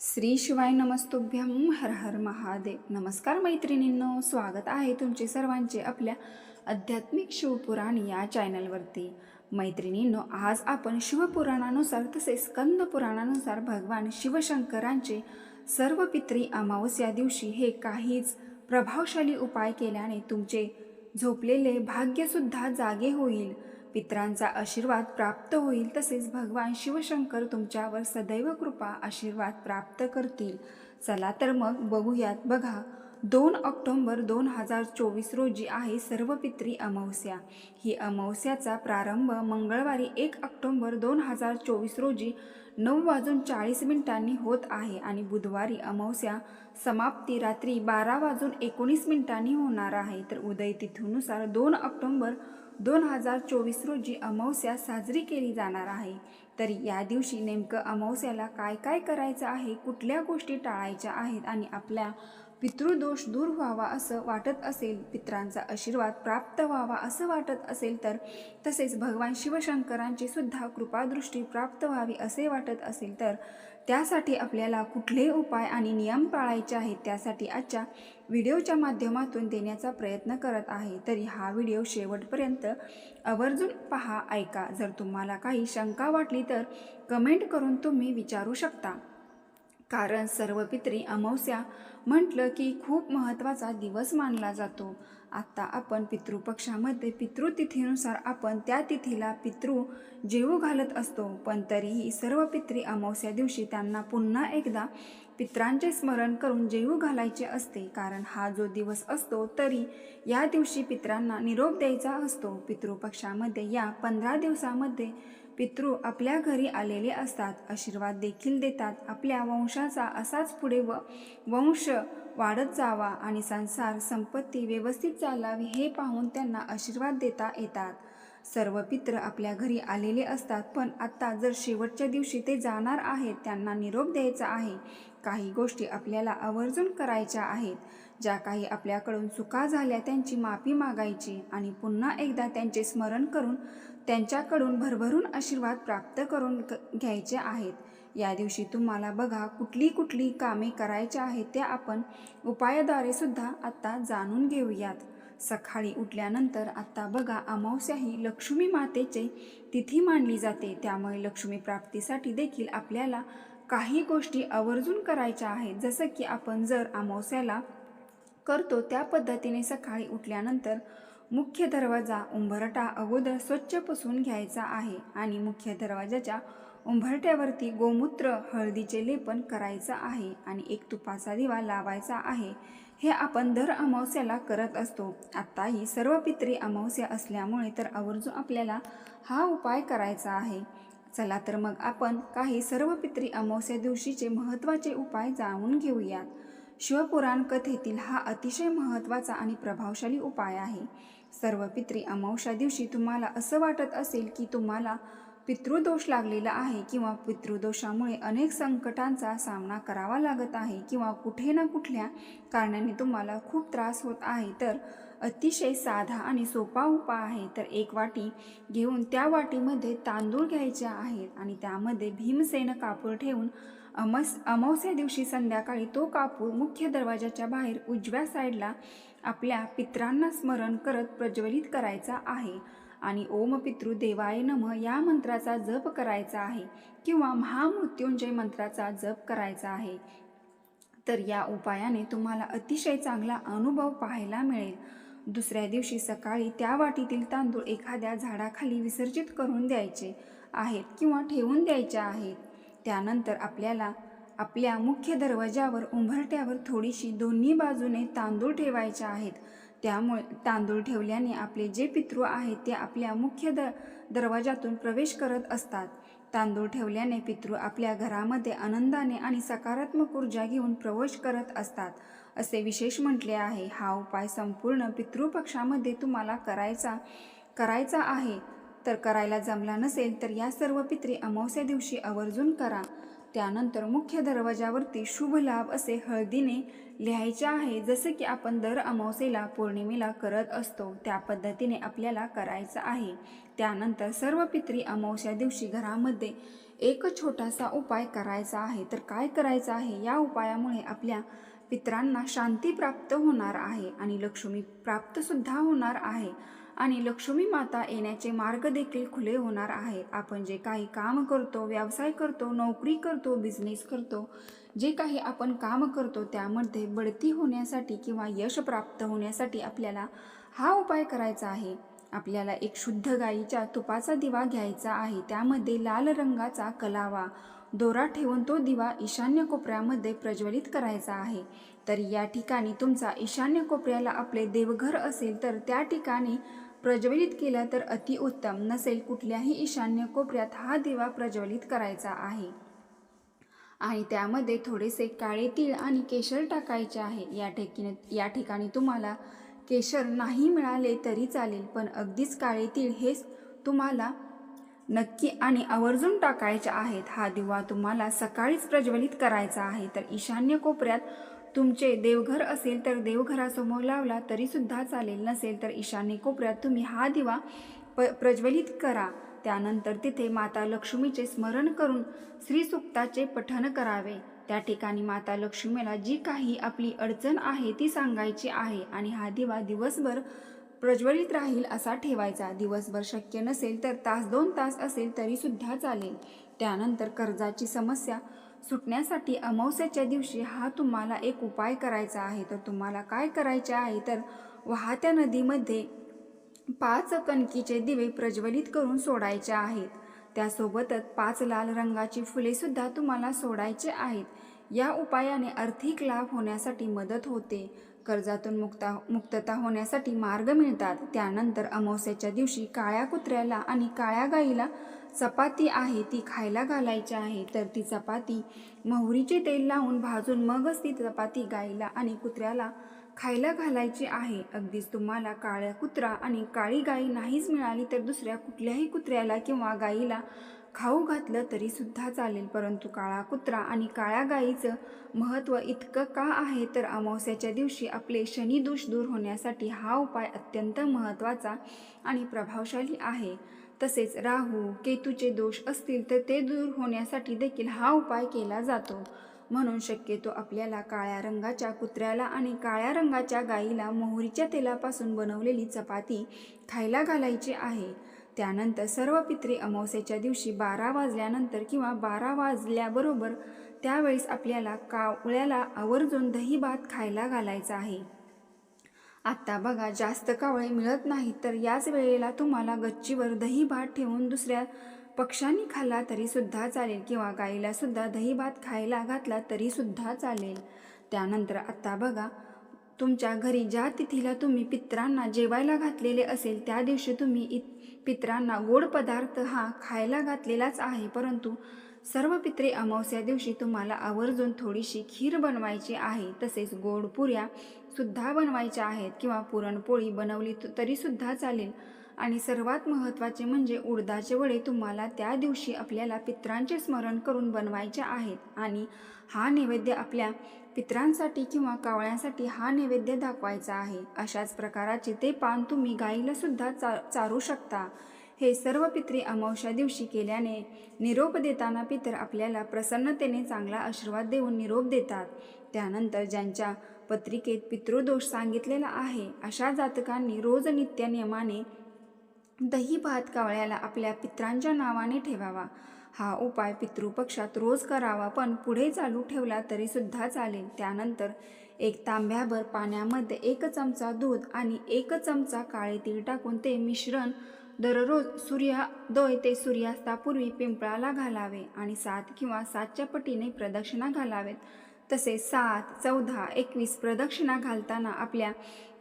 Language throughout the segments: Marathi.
श्री शिवाय नमस्तुभ्यम हर हर महादेव. नमस्कार मैत्रिणींनो स्वागत आहे तुमचे सर्वांचे आपल्या आध्यात्मिक शिवपुराण या चॅनलवरती. मैत्रिणींनो आज आपण शिवपुराणानुसार तसेच स्कंद पुराणानुसार भगवान शिवशंकरांचे सर्व पित्री अमावस्या दिवशी हे काहीच प्रभावशाली उपाय केल्याने तुमचे झोपलेले भाग्यसुद्धा जागे होईल. पित्रांचा आशीर्वाद प्राप्त होईल तसेच भगवान शिवशंकर तुमच्यावर सदैव कृपा आशीर्वाद प्राप्त करतील. चला तर मग बघूयात बघा. दोन ऑक्टोंबर दोन हजार चोवीस रोजी आहे सर्व पित्री अमावस्या. ही अमावस्याचा प्रारंभ मंगळवारी एक ऑक्टोंबर दोन हजार चोवीस रोजी नऊ वाजून चाळीस मिनिटांनी होत आहे आणि बुधवारी अमावस्या समाप्ती रात्री बारा वाजून एकोणीस मिनिटांनी होणार आहे. तर उदय तिथीनुसार दोन ऑक्टोंबर दोन हजार चोवीस रोजी अमावस्या साजरी केली जाणार आहे. तर या दिवशी नेमकं अमावस्याला काय काय करायचं आहे कुठल्या गोष्टी टाळायच्या आहेत आणि आपल्या पितृदोष दूर व्हावा असं वाटत असेल पित्रांचा आशीर्वाद प्राप्त व्हावा असं वाटत असेल तर तसेच भगवान शिवशंकरांची सुद्धा कृपादृष्टी प्राप्त व्हावी असे वाटत असेल तर त्यासाठी आपल्याला कुठले उपाय आणि नियम पाळायचे आहेत त्यासाठी आजच्या व्हिडिओच्या माध्यमातून देण्याचा प्रयत्न करत आहे. तरी हा व्हिडिओ शेवटपर्यंत आवर्जून पहा ऐका. जर तुम्हाला काही शंका वाटली तर कमेंट करून तुम्ही विचारू शकता. कारण सर्व पित्री अमावस्या म्हटलं की खूप महत्त्वाचा दिवस मानला जातो. आत्ता आपण पितृपक्षामध्ये पितृतिथीनुसार आपण त्या तिथीला पितृ जेवू घालत असतो. पण तरीही सर्व पित्री अमावस्या दिवशी त्यांना पुन्हा एकदा पित्रांचे स्मरण करून जेवू घालायचे असते कारण हा जो दिवस असतो तरी या दिवशी पित्रांना निरोप द्यायचा असतो. पितृपक्षामध्ये या पंधरा दिवसामध्ये पितृ आपल्या घरी आलेले असतात. आशीर्वाद देखील देतात. आपल्या वंशाचा असाच पुढे व वंश वाढत जावा आणि संसार संपत्ती व्यवस्थित चालावी हे पाहून त्यांना आशीर्वाद देता येतात. सर्व पित्र आपल्या घरी आलेले असतात पण आत्ता जर शेवटच्या दिवशी ते जाणार आहेत त्यांना निरोप द्यायचा आहे. काही गोष्टी आपल्याला आवर्जून करायच्या आहेत. ज्या काही आपल्याकडून चुका झाल्या त्यांची माफी मागायची आणि पुन्हा एकदा त्यांचे स्मरण करून त्यांच्याकडून भरभरून आशीर्वाद प्राप्त करून क- घ्यायचे आहेत. या दिवशी तुम्हाला बघा कुठली कुठली कामे करायची आहेत त्या आपण उपायाद्वारे सुद्धा आत्ता जाणून घेऊयात. सकाळी उठल्यानंतर आत्ता बघा अमावस्या ही लक्ष्मी मातेचे तिथी मानली जाते. त्यामुळे लक्ष्मी प्राप्तीसाठी देखील आपल्याला काही गोष्टी आवर्जून करायच्या आहेत. जसं की आपण जर अमावस्याला करतो त्या पद्धतीने सकाळी उठल्यानंतर मुख्य दरवाजा उंबरटा अगोदर स्वच्छ पुसून घ्यायचा आहे आणि मुख्य दरवाजाच्या उंबरट्यावरती गोमूत्र हळदीचे लेपन करायचं आहे आणि एक तुपाचा दिवा लावायचा आहे. हे आपण दर अमावस्याला करत असतो. आत्ताही सर्व पित्री अमावस्या असल्यामुळे तर आवर्जून आपल्याला हा उपाय करायचा आहे. चला तर मग आपण काही सर्व पित्री अमावस्या दिवशीचे महत्त्वाचे उपाय जाणून घेऊयात. शिवपुराण कथेतील हा अतिशय महत्त्वाचा आणि प्रभावशाली उपाय आहे. सर्व पित्री अमावस्या दिवशी तुम्हाला असं वाटत असेल की तुम्हाला पितृदोष लागलेला आहे किंवा पितृदोषामुळे अनेक संकटांचा सामना करावा लागत आहे किंवा कुठे ना कुठल्या कारणाने तुम्हाला खूप त्रास होत आहे तर अतिशय साधा आणि सोपा उपाय आहे. तर एक वाटी घेऊन त्या वाटीमध्ये तांदूळ घ्यायचे आहेत आणि त्यामध्ये भीमसेन कापूर ठेवून अमस अमावस्या दिवशी संध्याकाळी तो कापूर मुख्य दरवाजाच्या बाहेर उजव्या साईडला आपल्या पित्रांना स्मरण करत प्रज्वलित करायचा आहे. आणि ओम पितृ देवाय नम या मंत्राचा जप करायचा आहे किंवा महामृत्युंजय मंत्राचा जप करायचा आहे. तर या उपायाने तुम्हाला अतिशय चांगला अनुभव पाहायला मिळेल. दुसऱ्या दिवशी सकाळी त्या वाटीतील तांदूळ एखाद्या झाडाखाली विसर्जित करून द्यायचे आहेत किंवा ठेवून द्यायचे आहेत. त्यानंतर आपल्याला आपल्या मुख्य दरवाजावर उंबरट्यावर थोडीशी दोन्ही बाजूने तांदूळ ठेवायचे आहेत. त्यामुळे तांदूळ ठेवल्याने आपले जे पितृ आहेत ते आपल्या मुख्य द दरवाजातून प्रवेश करत असतात. तांदूळ ठेवल्याने पितृ आपल्या घरामध्ये आनंदाने आणि सकारात्मक ऊर्जा घेऊन प्रवेश करत असतात. असे विशेष म्हटले आहे. हा उपाय संपूर्ण पितृपक्षामध्ये तुम्हाला करायचा करायचा आहे. तर करायला जमला नसेल तर या सर्व पित्री अमावस्या दिवशी आवर्जून करा. त्यानंतर मुख्य दरवाजावरती शुभ लाभ असे हळदीने लिहायचे आहे. जसे की आपण दर अमावस्येला पौर्णिमेला करत असतो त्या पद्धतीने आपल्याला करायचं आहे. त्यानंतर सर्व पित्री अमावस्या दिवशी घरामध्ये एक छोटासा उपाय करायचा आहे. तर काय करायचं आहे? या उपायामुळे आपल्या पित्रांना शांती प्राप्त होणार आहे आणि लक्ष्मी प्राप्तसुद्धा होणार आहे. आणि लक्ष्मी माता येण्याचे मार्ग देखील खुले होणार आहेत. आपण जे काही काम करतो व्यवसाय करतो नोकरी करतो बिझनेस करतो जे काही आपण काम करतो त्यामध्ये बढती होण्यासाठी किंवा यश प्राप्त होण्यासाठी आपल्याला हा उपाय करायचा आहे. आपल्याला एक शुद्ध गाईच्या तुपाचा दिवा घ्यायचा आहे. त्यामध्ये लाल रंगाचा कलावा दोरा ठेवून तो दिवा ईशान्य कोपऱ्यामध्ये प्रज्वलित करायचा आहे. तर या ठिकाणी तुमचा ईशान्य कोपऱ्याला आपले देवघर असेल तर त्या ठिकाणी प्रज्वलित केला तर अतिउत्तम नसेल कुठल्याही ईशान्य कोपऱ्यात हा दिवा प्रज्वलित करायचा आहे. आणि त्यामध्ये थोडेसे काळे तीळ आणि केशर टाकायचे आहे. या ठिकाणी या ठिकाणी तुम्हाला केशर नाही मिळाले तरी चालेल पण अगदीच काळे तीळ हेच तुम्हाला नक्की आणि आवर्जून टाकायच्या आहेत. हा दिवा तुम्हाला सकाळीच प्रज्वलित करायचा आहे. तर ईशान्य कोपऱ्यात तुमचे देवघर असेल तर देवघरासमोर लावला तरीसुद्धा चालेल नसेल तर ईशान्य कोपऱ्यात तुम्ही हा दिवा प प्रज्वलित करा. त्यानंतर तिथे माता लक्ष्मीचे स्मरण करून श्रीसुक्ताचे पठण करावे. त्या ठिकाणी माता लक्ष्मीला जी काही आपली अडचण आहे ती सांगायची आहे आणि हा दिवा दिवसभर प्रज्वलित राहील असा ठेवायचा. दिवसभर शक्य नसेल तर तास दोन तास असेल तरीसुद्धा चालेल. त्यानंतर कर्जाची समस्या सुटण्यासाठी अमावस्याच्या दिवशी हा तुम्हाला एक उपाय करायचा आहे. तर तुम्हाला काय करायचे आहे? तर वाहत्या नदीमध्ये पाच कणकीचे दिवे प्रज्वलित करून सोडायचे आहेत. त्यासोबतच पाच लाल रंगाची फुलेसुद्धा तुम्हाला सोडायचे आहेत. या उपायाने आर्थिक लाभ होण्यासाठी मदत होते. कर्जातून मुक्ता मुक्तता होण्यासाठी मार्ग मिळतात. त्यानंतर अमावस्याच्या दिवशी काळ्या कुत्र्याला आणि काळ्या गाईला चपाती आहे ती खायला घालायची आहे. तर ती चपाती मोहरीचे तेल लावून भाजून मगच ती चपाती गाईला आणि कुत्र्याला खायला घालायची आहे. अगदीच तुम्हाला काळ्या कुत्रा आणि काळी गाई नाहीच मिळाली तर दुसऱ्या कुठल्याही कुत्र्याला किंवा गाईला खाऊ घातलं तरी सुद्धा चालेल परंतु काळा कुत्रा आणि काळ्या गाईचं महत्त्व इतकं का आहे तर अमावस्याच्या दिवशी आपले शनिदोष दूर होण्यासाठी हा उपाय अत्यंत महत्त्वाचा आणि प्रभावशाली आहे. तसेच राहू केतूचे दोष असतील तर ते दूर होण्यासाठी देखील हा उपाय केला जातो. म्हणून शक्यतो आपल्याला काळ्या रंगाच्या कुत्र्याला आणि काळ्या रंगाच्या गाईला मोहरीच्या तेलापासून बनवलेली चपाती खायला घालायची आहे. त्यानंतर सर्व पित्रे अमावस्याच्या दिवशी बारा वाजल्यानंतर किंवा बारा वाजल्याबरोबर त्यावेळेस आपल्याला कावळ्याला आवर्जून दही भात खायला घालायचा आहे. आत्ता बघा जास्त कावळे मिळत नाहीत तर याच वेळेला तुम्हाला गच्चीवर दही भात ठेवून दुसऱ्या पक्ष्यांनी खाल्ला तरीसुद्धा चालेल किंवा गाईला सुद्धा दही भात खायला घातला तरीसुद्धा चालेल. त्यानंतर आत्ता बघा तुमच्या घरी ज्या तिथीला तुम्ही पित्रांना जेवायला घातलेले असेल त्या दिवशी तुम्ही इत पित्रांना गोड पदार्थ हा खायला घातलेलाच आहे. परंतु सर्व पित्रे अमावस्या दिवशी तुम्हाला आवर्जून थोडीशी खीर बनवायची आहे. तसेच गोड पुऱ्या सुद्धा बनवायच्या आहेत किंवा पुरणपोळी बनवली तरीसुद्धा चालेल. आणि सर्वात महत्त्वाचे म्हणजे उडदाचे वडे तुम्हाला त्या दिवशी आपल्याला पित्रांचे स्मरण करून बनवायचे आहेत. आणि हा नैवेद्य आपल्या पित्रांसाठी किंवा कावळ्यांसाठी हा नैवेद्य दाखवायचा आहे. अशाच प्रकाराचे ते पान तुम्ही गाईला सुद्धा चा चारू शकता. हे सर्व पित्री अमावस्या दिवशी केल्याने निरोप देताना पितर आपल्याला प्रसन्नतेने चांगला आशीर्वाद देऊन निरोप देतात. त्यानंतर ज्यांच्या पत्रिकेत पितृदोष सांगितलेला आहे अशा जातकांनी रोज नित्य नियमाने दही भात कावळ्याला आपल्या पित्रांच्या नावाने ठेवावा. हा उपाय पितृपक्षात रोज करावा पण पुढे चालू ठेवला तरीसुद्धा चालेल. त्यानंतर एक तांब्याभर पाण्यामध्ये एक चमचा दूध आणि एक चमचा काळे तीळ टाकून ते मिश्रण दररोज सूर्यादोय ते सूर्यास्तापूर्वी पिंपळाला घालावे आणि सात किंवा सातच्या पटीने प्रदक्षिणा घालावेत. तसेच सात चौदा एकवीस प्रदक्षिणा घालताना आपल्या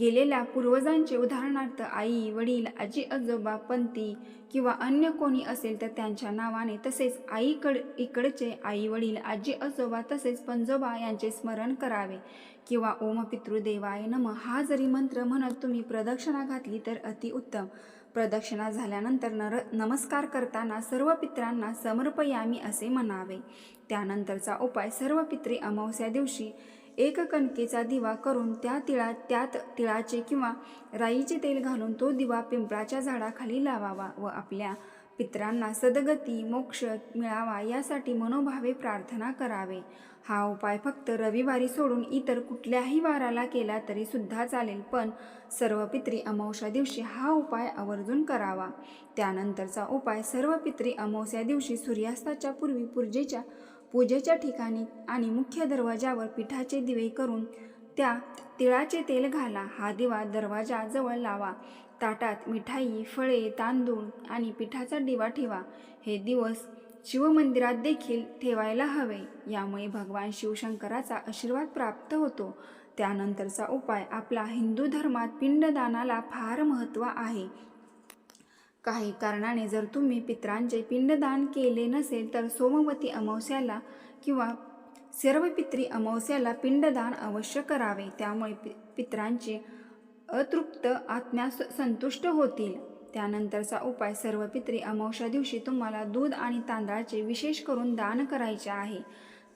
गेलेल्या पूर्वजांचे उदाहरणार्थ आई वडील आजी आजोबा पंती किंवा अन्य कोणी असेल तर त्यांच्या नावाने तसेच आईकड इकडचे आई वडील आजी आजोबा तसेच पंजोबा यांचे स्मरण करावे. किंवा ओम पितृदेवाय नम हा जरी मंत्र म्हणत तुम्ही प्रदक्षिणा घातली तर अतिउत्तम. प्रदक्षिणा झाल्यानंतर नर नमस्कार करताना सर्व पित्रांना समर्पयामी असे म्हणावे. त्यानंतरचा उपाय सर्व पित्री अमावस्या दिवशी एक कणकेचा दिवा करून त्या तिळा त्यात तिळाचे किंवा राईचे तेल घालून तो दिवा पिंपळाच्या झाडाखाली लावावा व आपल्या पितरांना सदगती मोक्ष मिळावा यासाठी मनोभावे प्रार्थना करावे. हा उपाय फक्त रविवारी सोडून इतर कुठल्याही वाराला केला तरी सुद्धा चालेल पण सर्व पित्री अमावस्या दिवशी हा उपाय आवर्जून करावा. त्यानंतरचा उपाय सर्व पित्री अमावस्या दिवशी सूर्यास्ताच्या पूर्वी पूजेच्या पूजेच्या ठिकाणी आणि मुख्य दरवाजावर पिठाचे दिवे करून त्या तिळाचे तेल घाला. हा दिवा दरवाजाजवळ लावा. ताटात मिठाई फळे तांदूळ आणि पिठाचा दिवा ठेवा. हे दिवस शिवमंदिरात देखील ठेवायला हवे. यामुळे भगवान शिवशंकराचा आशीर्वाद प्राप्त होतो. त्यानंतरचा उपाय आपला हिंदू धर्मात पिंडदानाला फार महत्त्व आहे. काही कारणाने जर तुम्ही पित्रांचे पिंडदान केले नसेल तर सोमवती अमावस्याला किंवा सर्व पित्री अमावस्याला पिंडदान अवश्य करावे. त्यामुळे पि पित्रांचे अतृप्त आत्म्या स- संतुष्ट होतील. त्यानंतरचा उपाय सर्व पित्री अमावश्या दिवशी तुम्हाला दूध आणि तांदळाचे विशेष करून दान करायचे आहे.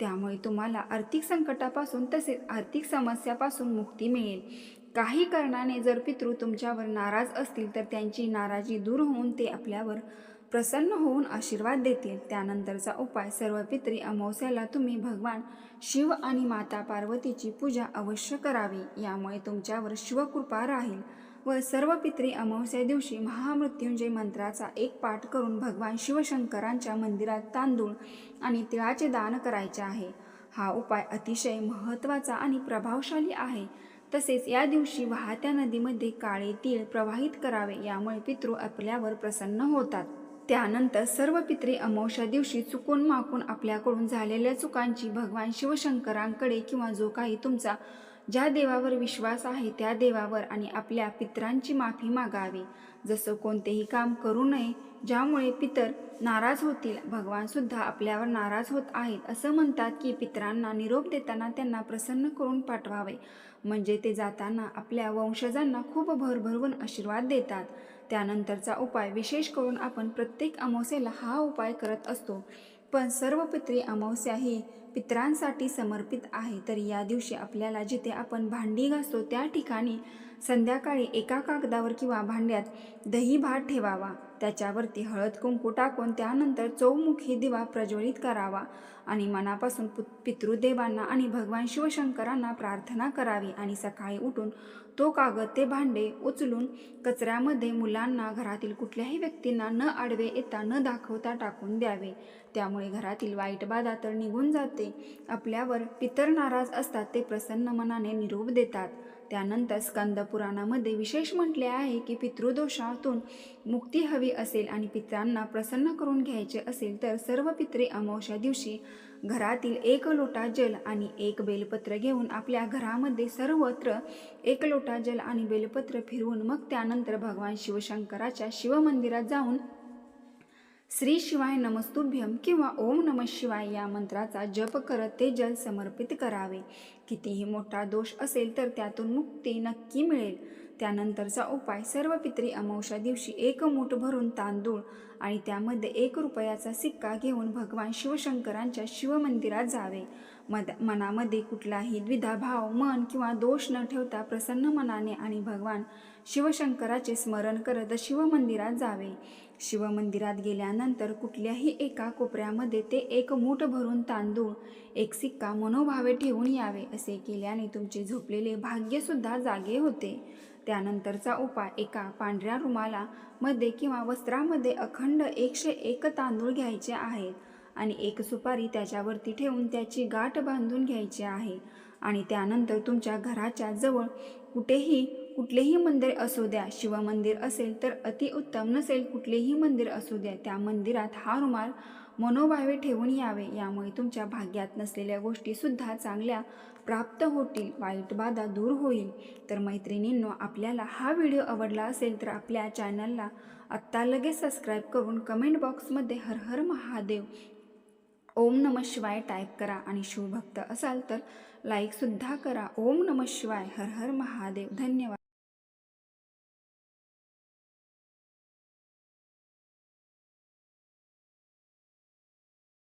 त्यामुळे तुम्हाला आर्थिक संकटापासून तसेच आर्थिक समस्यापासून मुक्ती मिळेल. काही कारणाने जर पितृ तुमच्यावर नाराज असतील तर त्यांची नाराजी दूर होऊन ते आपल्यावर प्रसन्न होऊन आशीर्वाद देतील. त्यानंतरचा उपाय सर्व पित्री अमावस्याला तुम्ही भगवान शिव आणि माता पार्वतीची पूजा अवश्य करावी. यामुळे तुमच्यावर शिवकृपा राहील व सर्व पित्री अमावस्या दिवशी महामृत्युंजय मंत्राचा एक पाठ करून भगवान शिवशंकरांच्या मंदिरात तांदूळ आणि तिळाचे दान करायचे आहे. हा उपाय अतिशय महत्त्वाचा आणि प्रभावशाली आहे. तसेच या दिवशी वाहत्या नदीमध्ये काळे तीळ प्रवाहित करावे. यामुळे पितृ आपल्यावर प्रसन्न होतात. त्यानंतर सर्व पित्री अमावस्या दिवशी चुकून माकून आपल्याकडून झालेल्या चुकांची भगवान शिवशंकरांकडे किंवा जो काही तुमचा ज्या देवावर विश्वास आहे त्या देवावर आणि आपल्या पितरांची माफी मागावी. जसं कोणतेही काम करू नये ज्यामुळे पितर नाराज होतील भगवानसुद्धा आपल्यावर नाराज होत आहेत असं म्हणतात की पितरांना निरोप देताना त्यांना प्रसन्न करून पाठवावे. म्हणजे ते जाताना आपल्या वंशजांना खूप भरभरून आशीर्वाद देतात. त्यानंतरचा उपाय विशेष करून आपण प्रत्येक अमावस्येला हा उपाय करत असतो. पण सर्व पित्री अमावस्या ही पितरांसाठी समर्पित आहे. तर या दिवशी आपल्याला जिथे आपण भांडी घासतो त्या ठिकाणी संध्याकाळी एका कागदावर किंवा भांड्यात दही भात ठेवावा. त्याच्यावरती हळद कुंकू टाकून त्यानंतर चौमुखी दिवा प्रज्वलित करावा आणि मनापासून पु पितृदेवांना आणि भगवान शिवशंकरांना प्रार्थना करावी आणि सकाळी उठून तो कागद ते भांडे उचलून कचऱ्यामध्ये मुलांना घरातील कुठल्याही व्यक्तींना न आडवे येता न दाखवता टाकून द्यावे. त्यामुळे घरातील वाईट बाधा तर निघून जाते. आपल्यावर पितर नाराज असतात ते प्रसन्न मनाने निरोप देतात. त्यानंतर स्कंदपुराणामध्ये विशेष म्हटले आहे की पितृदोषातून मुक्ती हवी असेल आणि पित्रांना प्रसन्न करून घ्यायचे असेल तर सर्व पित्रे अमावस्या दिवशी घरातील एक लोटा जल आणि एक बेलपत्र घेऊन आपल्या घरामध्ये सर्वत्र एक लोटा जल आणि बेलपत्र फिरवून मग त्यानंतर भगवान शिवशंकराच्या शिवमंदिरात जाऊन श्री शिवाय नमस्तुभ्यम किंवा ओम नम शिवाय या मंत्राचा जप करत ते जल समर्पित करावे. कितीही मोठा दोष असेल तर त्यातून मुक्ती नक्की मिळेल. त्यानंतरचा उपाय सर्व पित्री अमावस्या दिवशी एक मूठ भरून तांदूळ आणि त्यामध्ये एक रुपयाचा सिक्का घेऊन भगवान शिवशंकरांच्या शिवमंदिरात जावे. मद मनामध्ये कुठलाही द्विधा भाव मन किंवा दोष न ठेवता प्रसन्न मनाने आणि भगवान शिवशंकराचे स्मरण करत शिवमंदिरात जावे. शिवमंदिरात गेल्यानंतर कुठल्याही एका कोपऱ्यामध्ये ते एक मूठ भरून तांदूळ एक सिक्का मनोभावे ठेवून यावे असे केल्याने तुमचे झोपलेले भाग्यसुद्धा जागे होते. त्यानंतरचा उपाय एका पांढऱ्या रुमाला मध्ये किंवा वस्त्रामध्ये अखंड एकशे एक तांदूळ घ्यायचे आहेत आणि एक सुपारी त्याच्यावरती ठेवून त्याची गाठ बांधून घ्यायची आहे आणि त्यानंतर तुमच्या घराच्या जवळ कुठेही कुठलेही मंदिर असू द्या शिवमंदिर असेल तर अतिउत्तम नसेल कुठलेही मंदिर असू द्या त्या मंदिरात हा रुमाल मनोभावे ठेवून यावे. यामुळे तुमच्या भाग्यात नसलेल्या गोष्टीसुद्धा चांगल्या प्राप्त होतील वाईट बाधा दूर होईल. तर मैत्रिणींनो आपल्याला हा व्हिडिओ आवडला असेल तर आपल्या चॅनलला आत्ता लगेच सबस्क्राईब करून कमेंट बॉक्समध्ये हर हर महादेव ओम नम शिवाय टाईप करा आणि शिवभक्त असाल तर लाईकसुद्धा करा. ओम नम शिवाय हर हर महादेव. धन्यवाद.